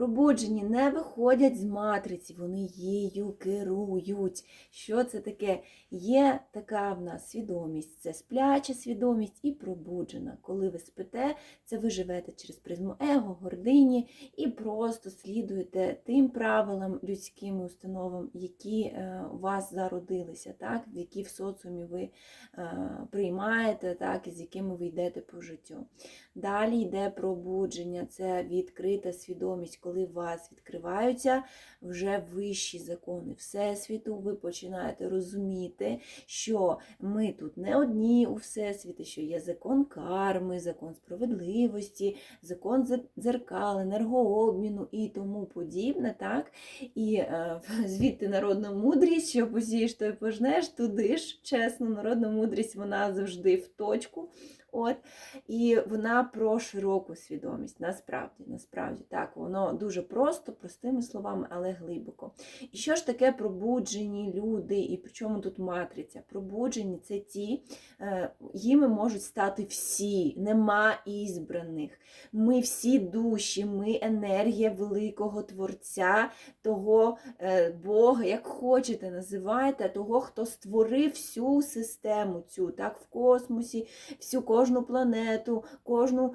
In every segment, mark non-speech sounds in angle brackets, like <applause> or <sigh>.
Пробуджені не виходять з матриці, вони її керують. Що це таке? Є така в нас свідомість, це спляча свідомість і пробуджена. Коли ви спите, це ви живете через призму его, гордині і просто слідуєте тим правилам, людським установам, які е, у вас зародилися, так? які в соціумі ви е, приймаєте, так? і з якими ви йдете по життю. Далі йде пробудження, це відкрита свідомість, коли у вас відкриваються вже вищі закони Всесвіту, ви починаєте розуміти, що ми тут не одні у Всесвіті, що є закон карми, закон справедливості, закон дзеркал, енергообміну і тому подібне. так? І е, <laughs> звідти народна мудрість, що посієш, то й пожнеш, туди ж, чесно, народна мудрість вона завжди в точку. От, і вона про широку свідомість. Насправді, насправді, так, воно дуже просто, простими словами, але глибоко. І що ж таке пробуджені люди, і причому тут матриця? Пробуджені це ті, е, їми можуть стати всі, нема ізбраних. Ми всі душі, ми енергія великого Творця, того е, Бога, як хочете, називайте, того, хто створив всю систему цю, так, в космосі, всю кожну планету, кожну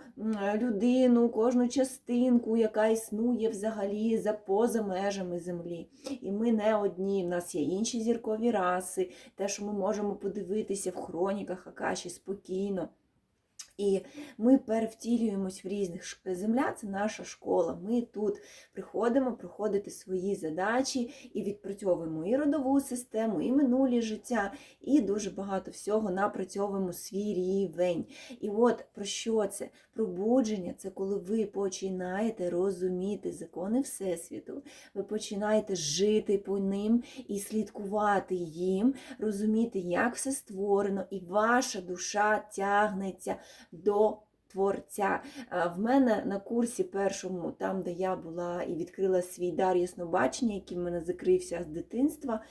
людину, кожну частинку, яка існує взагалі за поза межами Землі. І ми не одні, в нас є інші зіркові раси, те, що ми можемо подивитися в хроніках Акаші спокійно. І ми перевтілюємось в різних земля це наша школа. Ми тут приходимо проходити свої задачі і відпрацьовуємо і родову систему, і минулі життя, і дуже багато всього напрацьовуємо свій рівень. І от про що це? Пробудження це коли ви починаєте розуміти закони Всесвіту, ви починаєте жити по ним і слідкувати їм, розуміти, як все створено, і ваша душа тягнеться до. Творця. В мене на курсі першому, там, де я була і відкрила свій дар яснобачення, який в мене закрився з дитинства,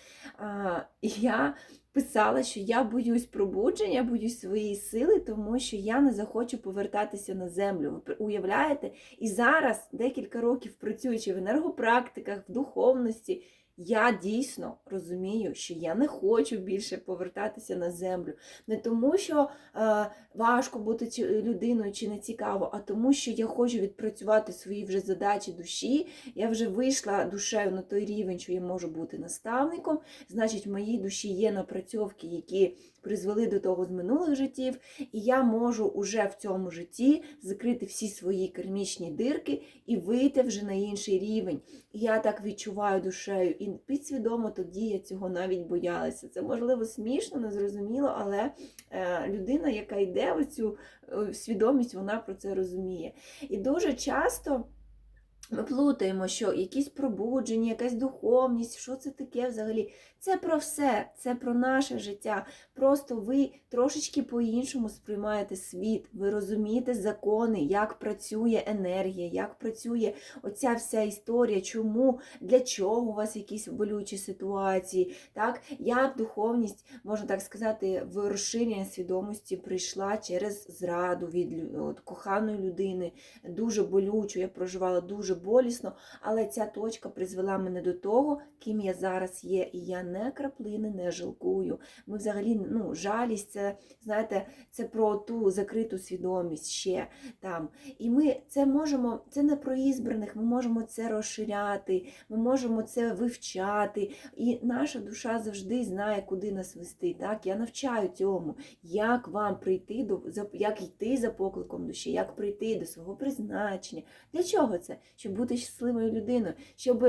я писала, що я боюсь пробудження, боюсь своєї сили, тому що я не захочу повертатися на землю. Ви уявляєте? І зараз, декілька років працюючи в енергопрактиках, в духовності, я дійсно розумію, що я не хочу більше повертатися на землю. Не тому, що е, важко бути чи- людиною чи не цікаво, а тому, що я хочу відпрацювати свої вже задачі душі. Я вже вийшла душею на той рівень, що я можу бути наставником. Значить, в моїй душі є напрацьовки, які призвели до того з минулих життів, і я можу уже в цьому житті закрити всі свої кармічні дирки і вийти вже на інший рівень. І я так відчуваю душею, і підсвідомо тоді я цього навіть боялася. Це можливо смішно, незрозуміло, але е, людина, яка йде в цю е, свідомість, вона про це розуміє. І дуже часто. Ми плутаємо, що якісь пробудження, якась духовність, що це таке взагалі? Це про все, це про наше життя. Просто ви трошечки по-іншому сприймаєте світ, ви розумієте закони, як працює енергія, як працює оця вся історія, чому, для чого у вас якісь болючі ситуації. Так? Я духовність, можна так сказати, в розширення свідомості прийшла через зраду від от, коханої людини, дуже болючу, я проживала дуже болісно, але ця точка призвела мене до того, ким я зараз є, і я не краплини не жалкую. Ми взагалі, ну, жалість, це, знаєте, це про ту закриту свідомість ще там. І ми це можемо, це не про ізбраних, ми можемо це розширяти, ми можемо це вивчати. І наша душа завжди знає, куди нас вести. Так? Я навчаю цьому, як вам прийти до як йти за покликом душі, як прийти до свого призначення. Для чого це? Щоб бути щасливою людиною, щоб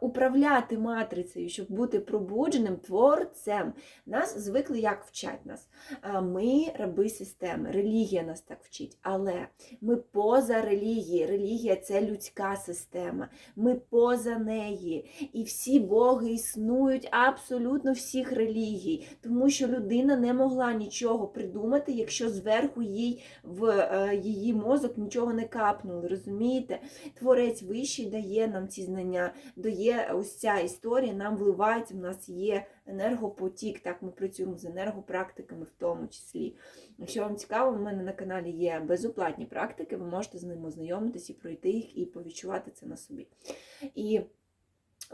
управляти матрицею, щоб бути пробудженим творцем. Нас звикли як вчать нас. Е, Ми раби системи, релігія нас так вчить, але ми поза релігією. Релігія це людська система. Ми поза неї. І всі боги існують абсолютно всіх релігій, тому що людина не могла нічого придумати, якщо зверху їй в е, її мозок нічого не капнули. Розумієте? Творець вищий дає нам ці знання, дає ось ця історія, нам вливається, в нас є енергопотік. Так, ми працюємо з енергопрактиками в тому числі. Якщо вам цікаво, у мене на каналі є безоплатні практики, ви можете з ними ознайомитись і пройти їх, і повідчувати це на собі. І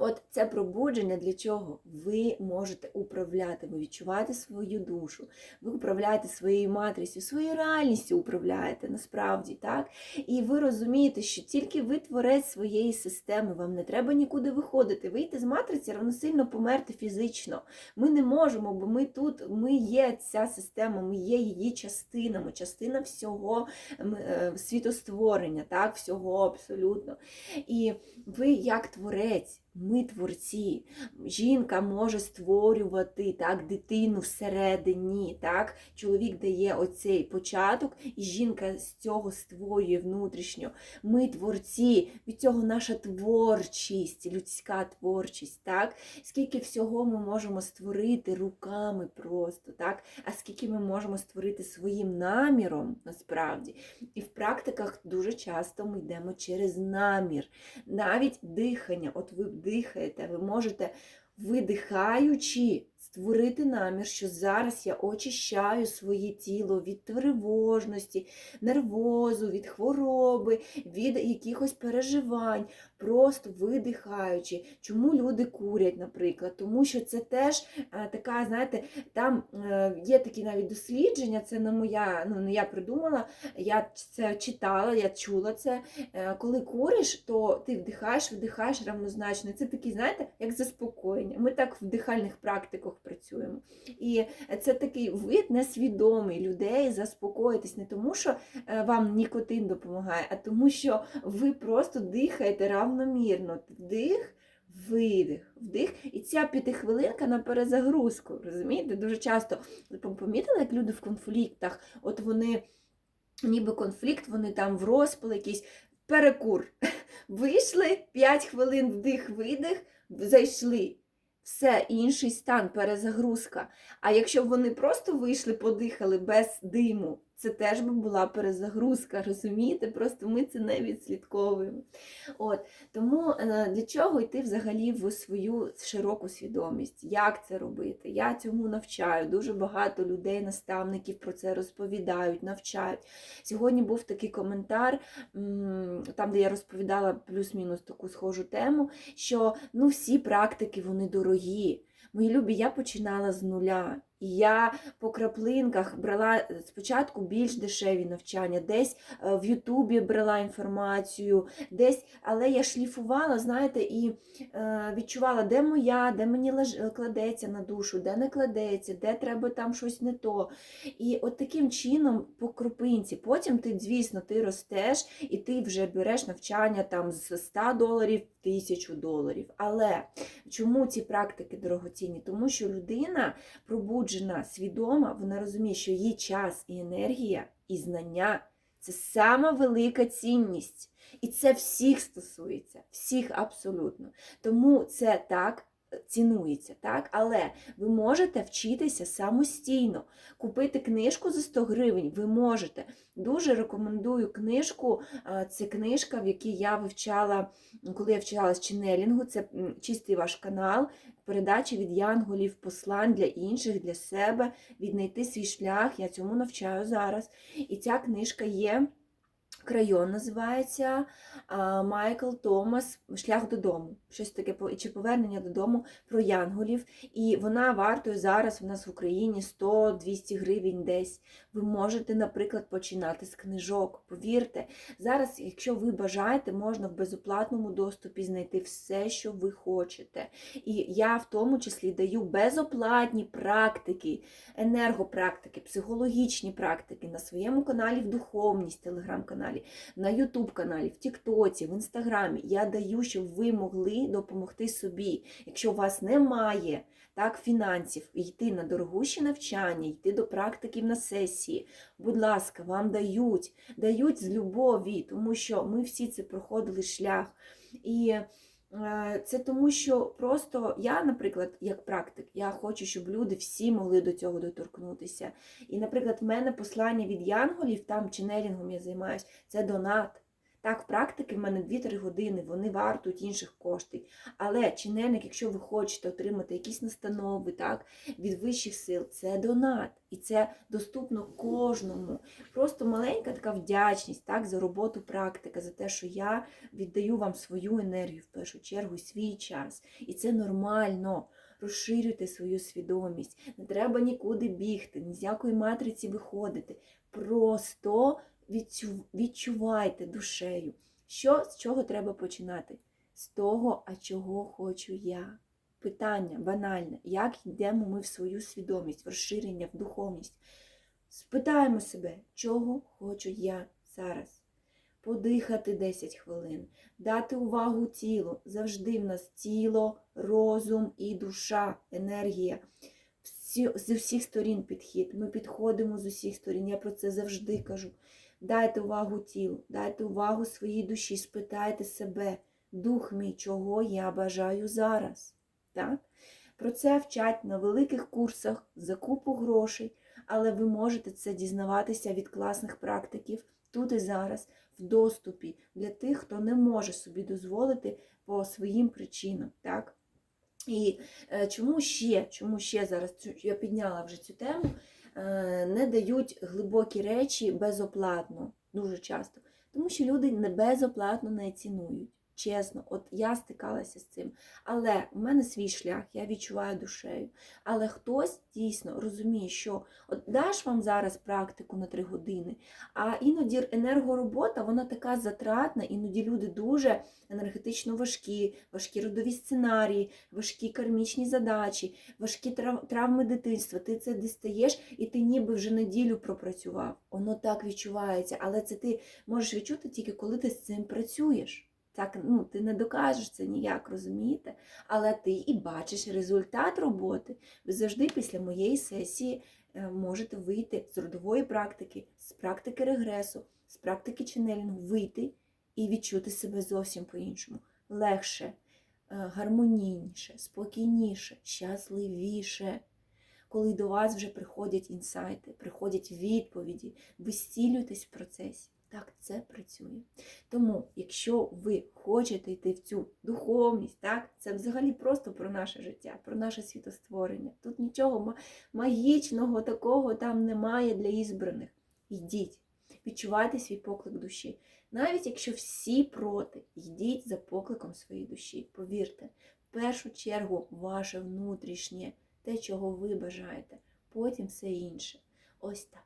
От це пробудження для чого? Ви можете управляти, ви відчуваєте свою душу, ви управляєте своєю матрицею, своєю реальністю управляєте насправді, так? І ви розумієте, що тільки ви творець своєї системи, вам не треба нікуди виходити. Вийти з матриці равносильно померти фізично. Ми не можемо, бо ми тут, ми є ця система, ми є її частинами, частина всього е, світостворення, так, всього абсолютно. І ви як творець. Ми творці. Жінка може створювати так, дитину всередині. Так? Чоловік дає оцей початок, і жінка з цього створює внутрішньо. Ми творці, від цього наша творчість, людська творчість. Так? Скільки всього ми можемо створити руками просто, так? а скільки ми можемо створити своїм наміром, насправді. І в практиках дуже часто ми йдемо через намір. Навіть дихання, от ви дихаєте, ви можете, видихаючи, створити намір, що зараз я очищаю своє тіло від тривожності, нервозу, від хвороби, від якихось переживань, просто видихаючи. Чому люди курять, наприклад? Тому що це теж е, така, знаєте, там е, є такі навіть дослідження, це не моя, ну не я придумала, я це читала, я чула це. Е, Коли куриш, то ти вдихаєш, видихаєш равнозначно. Це такий, знаєте, як заспокоєння. Ми так в дихальних практиках працюємо. І це такий вид несвідомий людей заспокоїтись не тому, що е, вам нікотин допомагає, а тому, що ви просто дихаєте равномірно. Вдих. Видих, вдих, і ця п'ятихвилинка на перезагрузку. Розумієте? Дуже часто помітили, як люди в конфліктах, от вони, ніби конфлікт, вони там в розпал якийсь перекур. <laughs> Вийшли 5 хвилин вдих-видих, зайшли. Все, інший стан, перезагрузка. А якщо б вони просто вийшли, подихали без диму, це теж би була перезагрузка, розумієте? Просто ми це не відслідковуємо. От. Тому е, для чого йти взагалі в свою широку свідомість? Як це робити? Я цьому навчаю. Дуже багато людей, наставників про це розповідають, навчають. Сьогодні був такий коментар, там, де я розповідала плюс-мінус таку схожу тему, що ну, всі практики вони дорогі. Мої любі, я починала з нуля. Я по краплинках брала спочатку більш дешеві навчання, десь е, в Ютубі брала інформацію, десь, але я шліфувала, знаєте, і е, відчувала, де моя, де мені кладеться на душу, де не кладеться, де треба там щось не то. І от таким чином по крупинці. Потім ти, звісно, ти ростеш і ти вже береш навчання там з 100 доларів в 1000 доларів. Але чому ці практики дорогоцінні? Тому що людина пробуджена, свідома, вона розуміє, що її час і енергія, і знання це сама велика цінність. І це всіх стосується, всіх абсолютно. Тому це так цінується, так? Але ви можете вчитися самостійно. Купити книжку за 100 гривень ви можете. Дуже рекомендую книжку. Це книжка, в якій я вивчала, коли я вчилась ченелінгу, це чистий ваш канал, передачі від янголів, послань для інших, для себе, віднайти свій шлях. Я цьому навчаю зараз. І ця книжка є. Крайон називається Майкл Томас Шлях додому. Щось таке чи повернення додому про янголів. І вона вартує зараз у нас в Україні 100-200 гривень десь. Ви можете, наприклад, починати з книжок. Повірте, зараз, якщо ви бажаєте, можна в безоплатному доступі знайти все, що ви хочете. І я в тому числі даю безоплатні практики, енергопрактики, психологічні практики на своєму каналі в духовність, телеграм-каналі, на Ютуб каналі, в Тіктоці, в Інстаграмі. Я даю, щоб ви могли допомогти собі. Якщо у вас немає так, фінансів, йти на дорогущі навчання, йти до практиків на сесії. Будь ласка, вам дають, дають з любові, тому що ми всі це проходили шлях. І це тому, що просто я, наприклад, як практик, я хочу, щоб люди всі могли до цього доторкнутися. І, наприклад, в мене послання від янголів, там ченелінгом я займаюся, це донат. Так, практики в мене 2-3 години, вони вартують інших коштів. Але чинельник, якщо ви хочете отримати якісь настанови так, від вищих сил, це донат. І це доступно кожному. Просто маленька така вдячність так, за роботу практика, за те, що я віддаю вам свою енергію в першу чергу свій час. І це нормально. Розширюйте свою свідомість. Не треба нікуди бігти, ні з якої матриці виходити. Просто відчувайте душею. Що з чого треба починати? З того, а чого хочу я. Питання банальне, як йдемо ми в свою свідомість, в розширення, в духовність. Спитаємо себе, чого хочу я зараз. Подихати 10 хвилин, дати увагу тілу. Завжди в нас тіло, розум і душа, енергія. Всі, з усіх сторін підхід. Ми підходимо з усіх сторін. Я про це завжди кажу. Дайте увагу тілу, дайте увагу своїй душі, спитайте себе, дух мій, чого я бажаю зараз. Так? Про це вчать на великих курсах за купу грошей, але ви можете це дізнаватися від класних практиків тут і зараз, в доступі для тих, хто не може собі дозволити по своїм причинам. Так? І е, чому ще, чому ще зараз я підняла вже цю тему, не дають глибокі речі безоплатно, дуже часто. Тому що люди не безоплатно не цінують. Чесно, от я стикалася з цим. Але у мене свій шлях, я відчуваю душею. Але хтось дійсно розуміє, що от даш вам зараз практику на 3 години, а іноді енергоробота, вона така затратна, іноді люди дуже енергетично важкі, важкі родові сценарії, важкі кармічні задачі, важкі трав- травми дитинства. Ти це дістаєш, і ти ніби вже неділю пропрацював. Воно так відчувається, але це ти можеш відчути тільки коли ти з цим працюєш. Так, ну, ти не докажеш це ніяк, розумієте? Але ти і бачиш результат роботи. Ви завжди після моєї сесії е, можете вийти з родової практики, з практики регресу, з практики ченелінгу, вийти і відчути себе зовсім по-іншому. Легше, е, гармонійніше, спокійніше, щасливіше. Коли до вас вже приходять інсайти, приходять відповіді, ви зцілюєтесь в процесі. Так це працює. Тому, якщо ви хочете йти в цю духовність, так, це взагалі просто про наше життя, про наше світостворення. Тут нічого магічного такого там немає для ізбраних. Йдіть, відчувайте свій поклик душі. Навіть якщо всі проти, йдіть за покликом своєї душі. Повірте, в першу чергу ваше внутрішнє, те, чого ви бажаєте, потім все інше. Ось так.